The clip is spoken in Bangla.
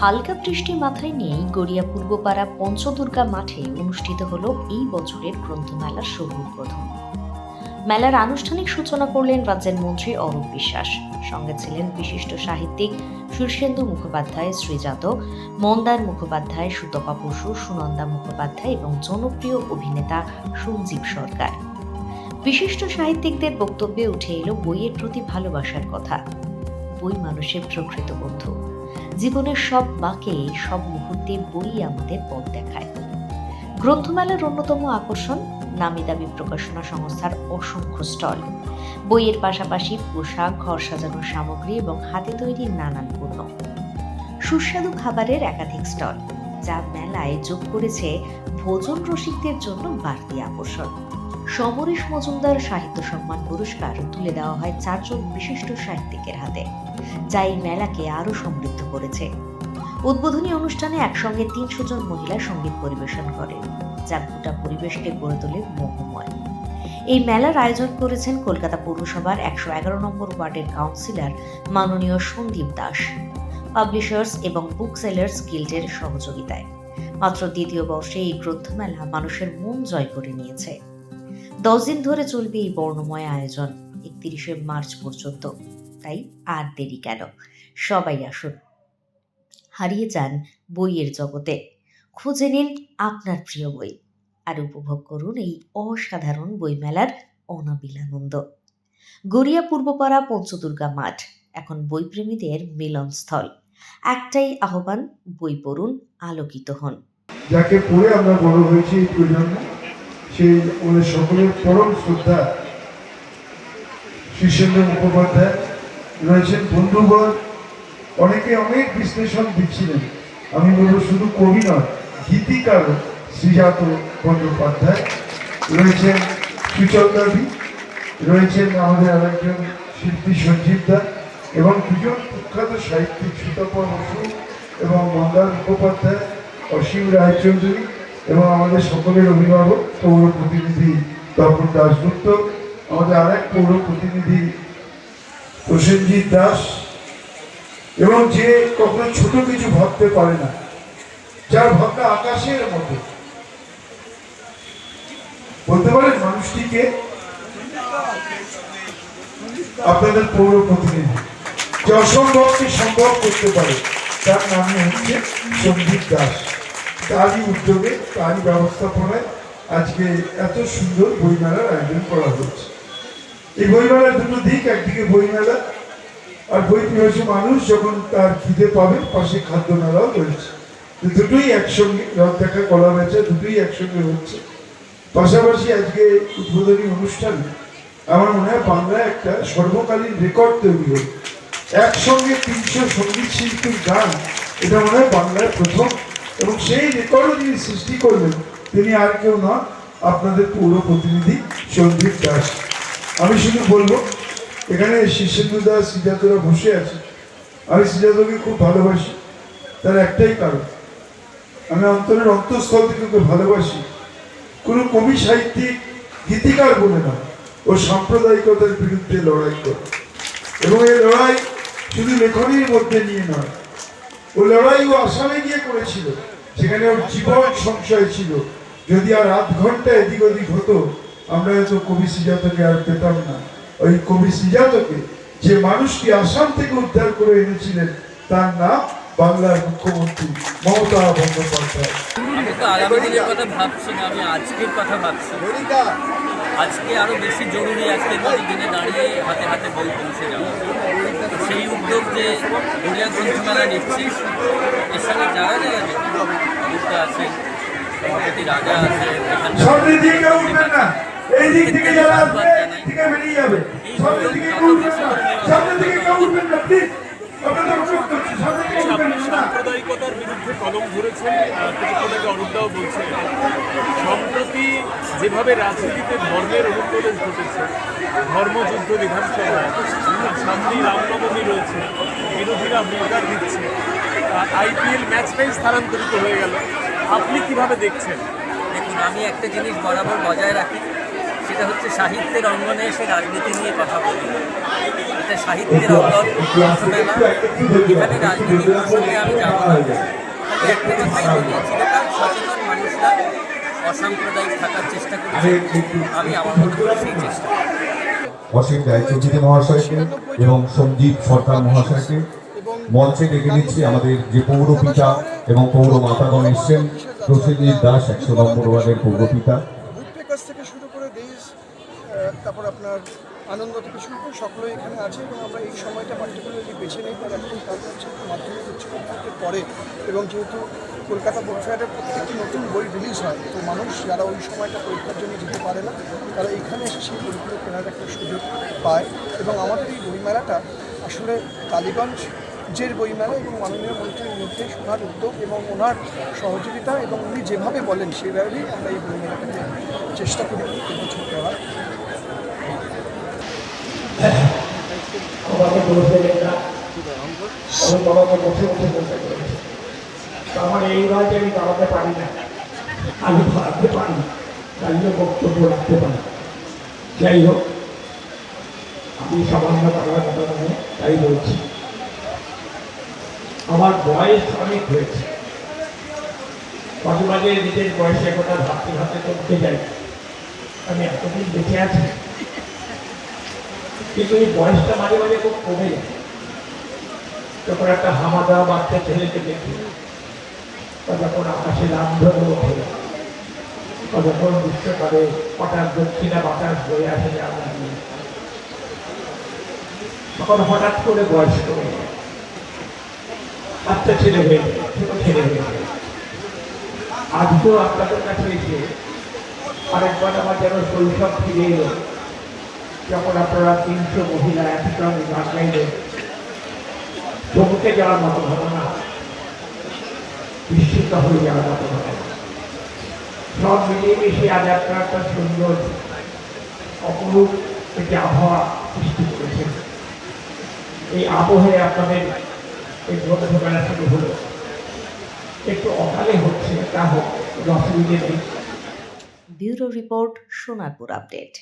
হালকা বৃষ্টি মাথায় নিয়েই গড়িয়া পূর্বপাড়া পঞ্চদুর্গা মাঠে অনুষ্ঠিত হল এই বছরের গ্রন্থমেলার শুভ উদ্বোধন মেলার আনুষ্ঠানিক সূচনা করলেন রাজ্যের মন্ত্রী অরূপ বিশ্বাস। সঙ্গে ছিলেন বিশিষ্ট সাহিত্যিক শীর্ষেন্দু মুখোপাধ্যায়, শ্রীজাত, মন্দার মুখোপাধ্যায়, সুতপা বসু, সুনন্দা মুখোপাধ্যায় এবং জনপ্রিয় অভিনেতা সঞ্জীব সরকার। বিশিষ্ট সাহিত্যিকদের বক্তব্যে উঠে এলো বইয়ের প্রতি ভালোবাসার কথা। বই মানুষের প্রকৃত বন্ধু। জীবনের সব বাঁকে, সব মুহূর্তে বই আমাদের পথ দেখায়। গ্রন্থমেলার অন্যতম আকর্ষণ নামি দামি প্রকাশনা সংস্থার অসংখ্য স্টল। বইয়ের পাশাপাশি পোশাক, ঘর সাজানোর সামগ্রী এবং হাতে তৈরি নানান পণ্য। সুস্বাদু খাবারের একাধিক স্টল, যা মেলায় যোগ করেছে ভোজন রসিকদের জন্য বাড়তি আকর্ষণ। সমরেশ মজুমদার সাহিত্য সম্মান পুরস্কার তুলে দেওয়া হয় চারজন বিশিষ্ট সাহিত্যিকের হাতে। যা এই মেলাকে আরও সমৃদ্ধ করেছে। উদ্বোধনী অনুষ্ঠানে একসঙ্গে তিনশো জন মহিলা সংগীত পরিবেশন করে, যা গোটা পরিবেশকে গড়ে তোলে মোহময়। এই মেলার আয়োজন করেছেন কলকাতা পৌরসভার একশো এগারো নম্বর ওয়ার্ডের কাউন্সিলর মাননীয় সন্দীপ দাস, পাবলিশার্স এবং বুক সেলার্স গিল্ডের সহযোগিতায়। মাত্র দ্বিতীয় বর্ষে এই গ্রন্থমেলা মানুষের মন জয় করে নিয়েছে। দশ দিন ধরে চলবে এই বর্ণময় আয়োজন, একত্রিশে মার্চ পর্যন্ত। তাই আর দেরি কেন? সবাই আসুন। হারিয়ে যান বইয়ের জগতে। খুঁজে নিন আপনার প্রিয় বই আর উপভোগ করুন এই অসাধারণ বইমেলার অনাবিল আনন্দ গড়িয়া পূর্বপাড়া পঞ্চদুর্গা মাঠ, এখন বইপ্রেমীদের মিলনস্থল। একটাই আহ্বান, বই পড়ুন, আলোকিত হন। যাকে পড়ে আমরা বড় হয়েছি সেই আমাদের সকলের পরম শ্রদ্ধা শীর্ষেন্দ্র মুখোপাধ্যায়। রয়েছেন বন্ধুগণ অনেকে অনেক বিশ্লেষণ দিচ্ছিলেন। আমি বলব শুধু কবি নয়, গীতিকার শ্রীজাত বন্দ্যোপাধ্যায় রয়েছেন সুচন্দ্রবি রয়েছেন আমাদের আরেকজন শিল্পী সঞ্জীব দা এবং দুজন প্রখ্যাত সাহিত্যিক সুতপা বসু এবং মন্দার মুখোপাধ্যায় অসীম রায়চৌধুরী এবং আমাদের সকলের অভিভাবক, পৌর প্রতিনিধি তপন দাশগুপ্ত, আমাদের আরেক পৌর প্রতিনিধি প্রসেনজিৎ দাস এবং যে কখনো ছোট কিছু ভাবতে পারে না, যার ভাবনা আকাশের মতো। বলতে পারেন মানুষটিকে আপনাদের পৌর প্রতিনিধি, যে অসম্ভবকে সম্ভব করতে পারে, তার নামই হচ্ছে সন্দীপ দাস। তারই উদ্যোগে, তারই ব্যবস্থাপনায় আজকে এত সুন্দর বইমেলার আয়োজন করা হচ্ছে এই বইমেলার দুটো দিক, একদিকে বইমেলা আর বই প্রিয়সী মানুষ যখন তার খিদে পাবে, পাশে খাদ্য মেলাও রয়েছে দুটোই একসঙ্গে রথ দেখা কলা বেচা দুটোই একসঙ্গে হচ্ছে। পাশাপাশি আজকে উদ্বোধনী অনুষ্ঠানে, আমার মনে হয় বাংলায় একটা সর্বকালীন রেকর্ড তৈরি হল। একসঙ্গে তিনশো সংগীত শিল্পীর গান, এটা মনে হয় বাংলায় প্রথম। এবং সেই রেকর্ডও যিনি সৃষ্টি করলেন, তিনি আর কেউ নন, আপনাদের পৌর প্রতিনিধি সন্দীপ দাস। আমি শুধু বলব, এখানে শীর্ষেন্দু দাস সিদ্ধার্থরা বসে আছে। আমি সিদ্ধার্থকে খুব ভালোবাসি, তার একটাই কারণ। আমি অন্তরের অন্তঃস্থল থেকে ওকে ভালোবাসি। কোনো কবি, সাহিত্যিক, গীতিকার বলে না, ও সাম্প্রদায়িকতার বিরুদ্ধে লড়াই করে। এবং এই লড়াই শুধু লেখনীর মধ্যে নিয়ে নয়, ও লড়াই ও আসামে গিয়ে করেছিল। সেখানে ওর জীবন সংশয় ছিল। যদি আর আধ ঘণ্টা এদিক ওদিক হতো আমরা হয়তো কবি সিজাতকে আর পেতাম না। ওই কবি সিজাতকে যে মানুষকে আসাম থেকে উদ্ধার করে এনেছিলেন তার নাম বাংলার মুখ্যমন্ত্রী মমতা বন্দ্যোপাধ্যায়। আমি তো আগামী দিনের কথা ভাবছি না আমি আজকের কথা ভাবছি। আজকে আরও বেশি জরুরি আজকের মতো দিনে দাঁড়িয়ে হাতে হাতে বই পৌঁছে যাওয়া। সেই উদ্যোগ যে গড়িয়া গ্রন্থমেলা নিচ্ছে এর সঙ্গে যারা যারা অভিজ্ঞতা আছে সভাপতি রাজা আছে এই দিক থেকে যারা আসবে এই দিকে বেরিয়ে যাবে। সামনের দিকে কেউ উঠবেন না। সামনের দিকে কেউ উঠবেন না প্লিজ সাম্প্রদায়িকতার বিরুদ্ধে কলম ধরেছেন কিছুক্ষণ আগে অরূপদাও বলছেন। সম্প্রতি যেভাবে রাজনীতিতে ধর্মের অনুপ্রবেশ ঘটেছে ধর্মযুদ্ধ বিধানসভায় সামনেই রামনবমী রয়েছে বিরোধীরা হুঙ্কার দিচ্ছে আইপিএল ম্যাচটাই স্থানান্তরিত হয়ে গেল। আপনি কীভাবে দেখছেন? দেখুন আমি একটা জিনিস বরাবর বজায় রাখি। সেটা হচ্ছে সাহিত্যের অঙ্গনে এসে রাজনীতি নিয়ে কথা বলি। এটা সাহিত্যের অঙ্গন গ্রন্থমেলা এখানে রাজনীতি প্রসঙ্গে আমি যাব না। একটা কথাই বলি চিরকাল সচেতন মানুষরা অসাম্প্রদায়িক থাকার চেষ্টা করেছে। আমি আমার মতো করে সেই চেষ্টা। অসীম রায়চৌধুরী মহাশয়কে এবং সঞ্জীব সরকার মহাশয়কে মঞ্চে ডেকে নিচ্ছি আমাদের যে পৌরপিতা এবং পৌর মাতাগণ এসছেন প্রসেনজিৎ দাস একশো নম্বর ওয়ার্ডের পৌরপিতা বুক পেকার্স থেকে শুরু করে দেশ আহ, তারপর আপনার আনন্দ থেকে শুরু করে সকলেই এখানে আছে এবং আমরা এই সময়টা পার্টিকুলারলি বেছে নেই, তার একটাই কারণ হচ্ছে মাধ্যমিক উচ্চ মাধ্যমিকের পরে এবং যেহেতু কলকাতা বুক ফেয়ারের প্রত্যেকটি নতুন বই রিলিজ হয়, তো মানুষ যারা ওই সময়টা পরীক্ষার জন্য যেতে পারে না, তারা এখানে এসে সেই বইগুলো কেনার একটা সুযোগ পায় এবং আমাদের এই বইমেলাটা আসলে কালীগঞ্জ জের বইমেলা এবং মাননীয় মন্ত্রীর মধ্যে শোনার উদ্যোগ এবং ওনার সহযোগিতা এবং উনি যেভাবে বলেন সেভাবেই আমরা এই বইমেলাটাকে চেষ্টা করি এবছর দেওয়ার। আমাকে দেবেন না। আমি বাবাকে বসে বসে বলতে করেছি আমার এই নয় যে আমি দাঁড়াতে পারি না। আমি দাঁড়াতে পারি দাঁড়িয়ে বক্তব্য রাখতে পারি যাই হোক, আমি সামান্য বাংলা কথা নয় তাই বলছি। আমার বয়স অনেক হয়েছে। মাঝে মাঝে নিজের বয়সে কথা ভাবতে ভাবতে চলতে যাই। আমি এতদিন বেঁচে আছি। কিন্তু এই বয়সটা মাঝে মাঝে খুব কমে যায়। যখন একটা হামাদা বাচ্চা ছেলেকে দেখি যখন আকাশে রামধনু ওঠে বা যখন গ্রীষ্মকালে হঠাৎ দক্ষিণা বাতাস বয়ে আসে আমরা তখন হঠাৎ করে বয়স যায় বাচ্চা ছেলে হয়ে ছোট ছেলে হয়ে আজকেও আপনাদের কাছে এসে আরেকবার আমার যেন শৈশব ফিরে এলো। যখন আপনারা তিনশো মহিলা একসঙ্গে গান গাইলেন যাওয়ার মতো ঘটনা, বিস্মিত হয়ে যাওয়ার মতো ঘটনা। সব আজ আপনারা একটা সুন্দর, অপরূপ একটি আবহাওয়া সৃষ্টি করেছেন। এই আবহে আপনাদের এই গ্রন্থমেলা শুরু হলো। একটু অকালে হচ্ছে, তা হোক অসুবিধে নেই ব্যুরো রিপোর্ট, সোনারপুর আপডেট।